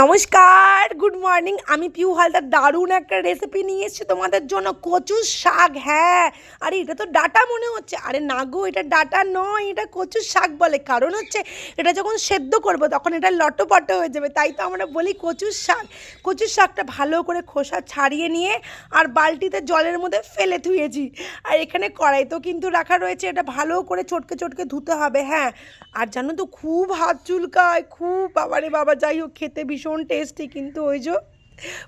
নমস্কার good morning আমি পিউ হালদার, দারুণ একটা রেসিপি নিয়ে এসেছি তোমাদের জন্য। কচুর শাক হ্যাঁ। আরে, এটা তো ডাটা মনে হচ্ছে। আরে না গো, এটা ডাটা নয়, এটা কচুর শাক বলে। কারণ হচ্ছে, এটা যখন সেদ্ধ করব, তখন এটা লটপট হয়ে যাবে। তাই তো আমরা বলি কচুর শাক। কচুর শাকটা ভালো করে খোসা ছাড়িয়ে নিয়ে আর বালতিতে জলের মধ্যে ফেলে ধুয়েছি। আর এখানে কড়াই তো কিন্তু রাখা রয়েছে। এটা ভালো করে চটকে চটকে ধুতে হবে হ্যাঁ। আর জানো তো, খুব হাত চুলকায়। খুব বাবারে বাবা, যাই হোক, খেতে ভীষণ টেস্টি কিন্তু ওই যে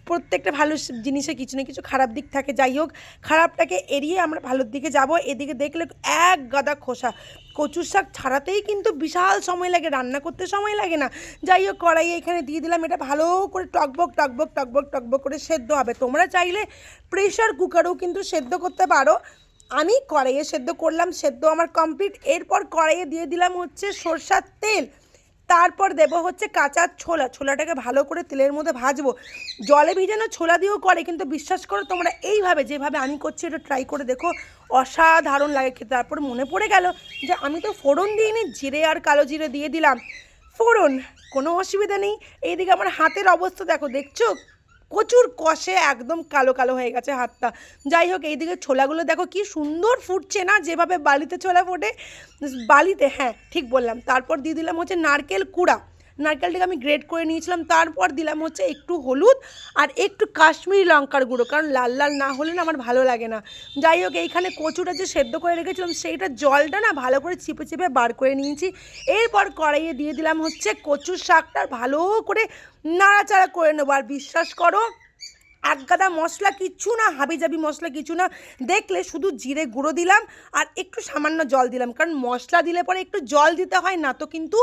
প্রত্যেকটা ভালো জিনিসে কিছু না কিছু খারাপ দিক থাকে। যাই হোক, খারাপটাকে এড়িয়ে আমরা ভালোর দিকে যাব। এদিকে দেখলে এক গাদা খোসা। কচুর শাক ছাড়াতেই কিন্তু বিশাল সময় লাগে, রান্না করতে সময় লাগে না। যাই হোক, কড়াইয়ে এখানে দিয়ে দিলাম এটা ভালো করে টকবক টকবক টকবক টকবক করে সেদ্ধ হবে। তোমরা চাইলে প্রেশার কুকারেও কিন্তু সেদ্ধ করতে পারো। আমি কড়াইয়ে সেদ্ধ করলাম, সেদ্ধ আমার কমপ্লিট এরপর কড়াইয়ে দিয়ে দিলাম হচ্ছে সরষার তেল। তারপর দেব হচ্ছে কাঁচা ছোলা, ছোলাটাকে ভালো করে তেলের মধ্যে ভাজবো। জলে ভিজানো ছোলা দিয়েও করে, কিন্তু বিশ্বাস করো তোমরা এইভাবে, যেভাবে আমি করছি এটা ট্রাই করে দেখো, অসাধারণ লাগে খেতে। তারপর মনে পড়ে গেল যে আমি তো ফোড়ন দিইনি, জিরে আর কালো জিরে দিয়ে দিলাম। ফোড়ন, কোনো অসুবিধা নেই। এইদিকে আমার হাতের অবস্থা দেখো, দেখছ? প্রচুর কষে একদম কালো কালো হয়ে গেছে হাতটা। যাই হোক, এইদিকে ছোলাগুলো দেখো কি সুন্দর ফুটছে না? যেভাবে বালিতে ছোলা ফোটে, বালিতে হ্যাঁ ঠিক বললাম। তারপর দিয়ে দিলাম হচ্ছে নারকেল কুড়া। নারকেলটাকে আমি গ্রেট করে নিয়েছিলাম, তারপর দিলাম হচ্ছে একটু হলুদ আর একটু কাশ্মীরি লঙ্কার গুঁড়ো, কারণ লাল লাল না হলে না আমার ভালো লাগে না। যাই হোক, এইখানে কচুটা যে সেদ্ধ করে রেখেছিলাম, সেইটা জলটা না ভালো করে চিপে চিপে বার করে নিয়েছি। এরপর কড়াইয়ে দিয়ে দিলাম হচ্ছে কচুর শাকটা ভালো করে নাড়াচাড়া করে নেব। আর বিশ্বাস করো এক গাদা মশলা কিচ্ছু না হাবি জাবি মশলা কিছু না। দেখলে শুধু জিরে গুঁড়ো দিলাম আর একটু সামান্য জল দিলাম। কারণ মশলা দিলে পরে একটু জল দিতে হয় না, তো কিন্তু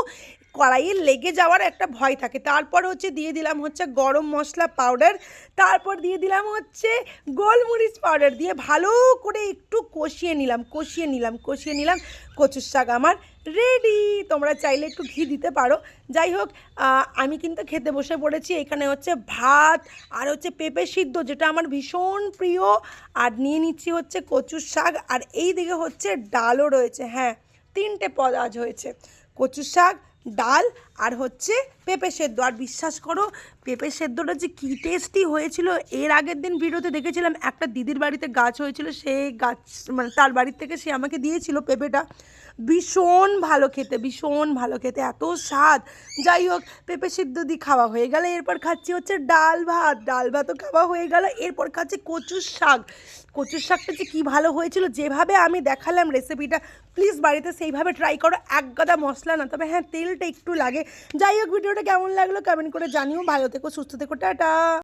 কড়াইয়ে লেগে যাওয়ার একটা ভয় থাকে। তারপর হচ্ছে দিয়ে দিলাম হচ্ছে গরম মশলা পাউডার তারপর দিয়ে দিলাম হচ্ছে গোলমরিচ পাউডার দিয়ে ভালো করে একটু কষিয়ে নিলাম কষিয়ে নিলাম কষিয়ে নিলাম। কচুর শাক আমার রেডি তোমরা চাইলে একটু ঘি দিতে পারো। যাই হোক আমি কিন্তু খেতে বসে পড়েছি। এখানে হচ্ছে ভাত আর হচ্ছে পেঁপে সিদ্ধ যেটা আমার ভীষণ প্রিয়। আর নিয়ে নিচ্ছি হচ্ছে কচুর শাক, আর এই দিকে হচ্ছে ডালও রয়েছে। হ্যাঁ তিনটে পদ আজ হয়েছে। কচুর শাক, ডাল আর হচ্ছে পেঁপে সেদ্ধ। আর বিশ্বাস করো, পেঁপে সেদ্ধটা যে কী টেস্টি হয়েছিল, এর আগের দিন ভিডিওতে দেখেছিলাম, একটা দিদির বাড়িতে গাছ হয়েছিল সেই গাছ মানে তার বাড়ির থেকে সে আমাকে দিয়েছিল পেঁপেটা। ভীষণ ভালো খেতে, ভীষণ ভালো খেতে, এত স্বাদ। যাই হোক, পেঁপে সিদ্ধ দিয়ে খাওয়া হয়ে গেল, এরপর খাচ্ছি হচ্ছে ডাল ভাত। ডাল ভাতও খাওয়া হয়ে গেল, এরপর খাচ্ছি কচুর শাক। কচুর শাকটা যে কী ভালো হয়েছিল, যেভাবে আমি দেখালাম রেসিপিটা প্লিজ বাড়িতে সেইভাবে ট্রাই করো, এক গাদা মশলা না, তবে হ্যাঁ তেলটা একটু লাগে। যাই হোক ভিডিওটা কেমন লাগল কমেন্ট করে জানিও। ভালো থেকো সুস্থ থেকো টাটা।